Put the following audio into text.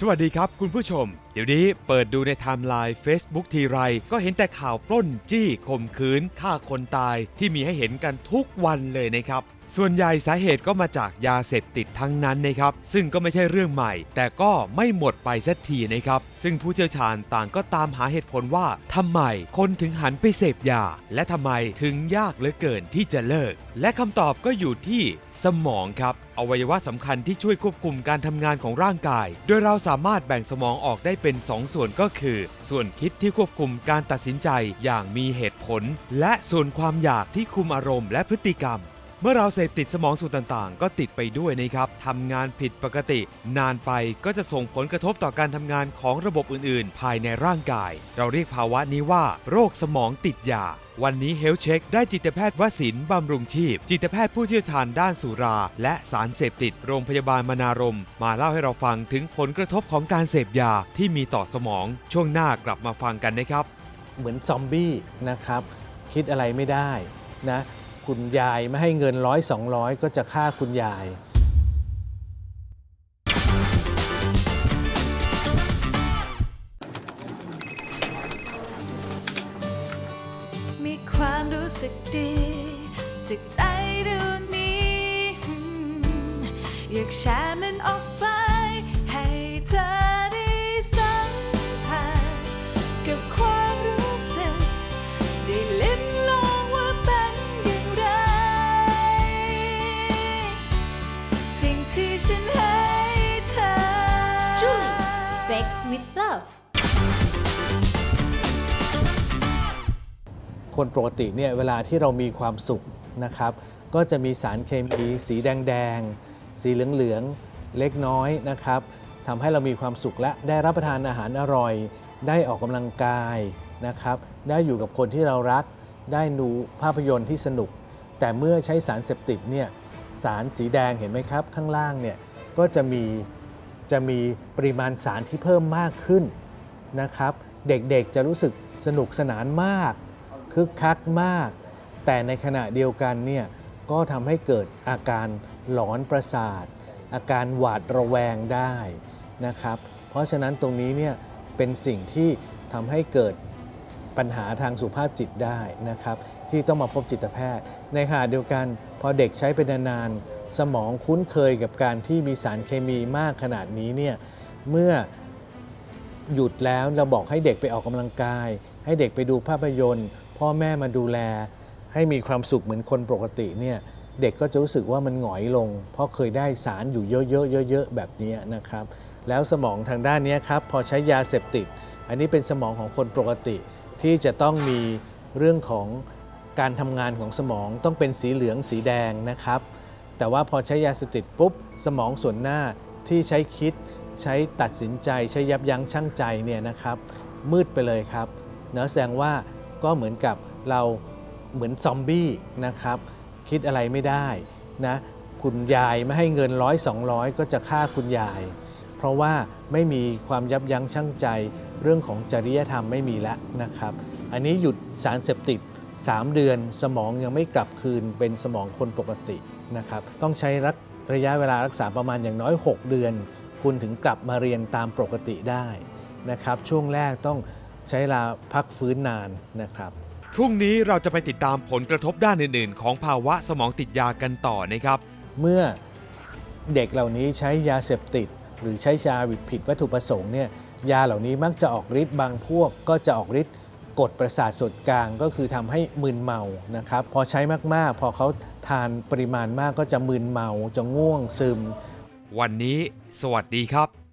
สวัสวัสดีครับคุณผู้ชม เดี๋ยวนี้เปิดดูในไทม์ไลน์ Facebook ทีไร ก็เห็นแต่ข่าวปล้นจี้ข่มขืนฆ่าคนตายที่มีให้เห็นกันทุกวันเลยนะครับ ส่วนใหญ่สาเหตุก็มาจากยาเสพติดทั้งนั้นนะครับ ซึ่งก็ไม่ใช่เรื่องใหม่ แต่ก็ไม่หมดไปสักทีนะครับ ซึ่งผู้เชี่ยวชาญต่างก็ตามหาเหตุผลว่าทำไมคนถึงหันไปเสพยา และทำไมถึงยากเหลือเกินที่จะเลิก และคำตอบก็อยู่ที่สมองครับ อวัยวะสำคัญที่ช่วยควบคุมการทำงานของร่างกาย โดยเราสามารถแบ่งสมองออกได้เป็น 2ส่วนก็คือ ส่วนคิดที่ควบคุมการตัดสินใจอย่างมีเหตุผล และส่วนความอยากที่คุมอารมณ์และพฤติกรรม เมื่อเราเสพติดสมองส่วนต่างๆ ก็ติดไปด้วยนะครับทำงานผิดปกติ นานไปก็จะส่งผลกระทบต่อการทำงานของระบบอื่น ๆ ภายในร่างกาย เราเรียกภาวะนี้ว่า โรคสมองติดยา วันนี้ Health Check ได้จิตแพทย์วสินบำรุงชีพ จิตแพทย์ผู้เชี่ยวชาญด้านสุรา และสารเสพติดโรงพยาบาลมนารม มาเล่าให้เราฟังถึงผลกระทบของการเสพยาที่มีต่อสมอง ช่วงหน้ากลับมาฟังกันนะครับ เหมือนซอมบี้นะครับ คิดอะไรไม่ได้นะ คุณยายไม่ให้เงินร้อยสองร้อยก็จะฆ่าคุณยาย มีความรู้สึกดีจากใจดวงนี้อืมอยากแชร์มันออกไป ที่ฉันให้เธอ Julie Bake with love คนปกติเนี่ยเวลาที่เรามีความสุขนะครับ ก็จะมีสารเคมีสีแดงๆ สีเหลืองๆ เล็กน้อยนะครับทำให้เรามีความสุขและได้รับประทานอาหารอร่อย ได้ออกกำลังกายนะครับได้อยู่กับคนที่เรารักได้ดูภาพยนตร์ที่สนุก แต่เมื่อใช้สารเสพติดเนี่ย สารสีแดงเห็นไหมครับ ข้างล่างเนี่ยก็จะมีจะมีปริมาณสารที่เพิ่มมากขึ้นนะครับ เด็กๆจะรู้สึกสนุกสนานมาก คึกคักมาก แต่ในขณะเดียวกันเนี่ยก็ทำให้เกิดอาการหลอนประสาท อาการหวาดระแวงได้นะครับ เพราะฉะนั้นตรงนี้เนี่ยเป็นสิ่งที่ทำให้เกิด ปัญหาทางสุขภาพจิตได้นะครับ ที่ต้องมาพบจิตแพทย์ ในขณะเดียวกันพอเด็กใช้ไปนานๆสมองคุ้นเคยกับการที่มีสารเคมีมากขนาดนี้เนี่ยเมื่อหยุดแล้วเราบอกให้เด็กไปออกกำลังกาย ให้เด็กไปดูภาพยนตร์ พ่อแม่มาดูแล ให้มีความสุขเหมือนคนปกติเนี่ยเด็กก็จะรู้สึกว่ามันหงอยลง เพราะเคยได้สารอยู่เยอะๆเยอะๆแบบนี้นะครับ แล้วสมองทางด้านนี้ครับพอใช้ยาเสพติด อันนี้เป็นสมองของคนปกติ ที่จะต้องมีเรื่องของการทำงานของสมองต้องเป็นสีเหลืองสีแดงนะครับ แต่ว่าพอใช้ยาเสพติดปุ๊บ สมองส่วนหน้าที่ใช้คิด ใช้ตัดสินใจ ใช้ยับยั้งชั่งใจเนี่ยนะครับ มืดไปเลยครับเนะแสดงว่าก็เหมือนกับเราเหมือนซอมบี้นะครับ คิดอะไรไม่ได้นะคุณยายไม่ให้เงินร้อยสองร้อยก็จะฆ่าคุณยาย เพราะว่าไม่มีความยับยั้งชั่งใจ เรื่องของจริยธรรมไม่มีแล้วนะครับ อันนี้หยุดสารเสพติด 3 เดือนสมองยังไม่กลับคืนเป็นสมองคนปกตินะครับต้องใช้รักระยะเวลารักษาประมาณอย่างน้อย 6 เดือน คุณถึงกลับมาเรียนตามปกติได้นะครับช่วงแรกต้องใช้เวลาพักฟื้นนานนะครับพรุ่งนี้เราจะไปติดตามผลกระทบด้านอื่น ๆ ของภาวะสมองติดยากันต่อนะครับ เมื่อเด็กเหล่านี้ใช้ยาเสพติด หรือใช้ยาผิดวัตถุประสงค์เนี่ยยาเหล่านี้มักจะออกฤทธิ์บางพวก ก็จะออกฤทธิ์กดประสาทส่วนกลางก็คือทำให้มึนเมานะครับพอใช้มากๆ พอเขาทานปริมาณมากก็จะมึนเมาจะง่วงซึม วันนี้ สวัสดีครับ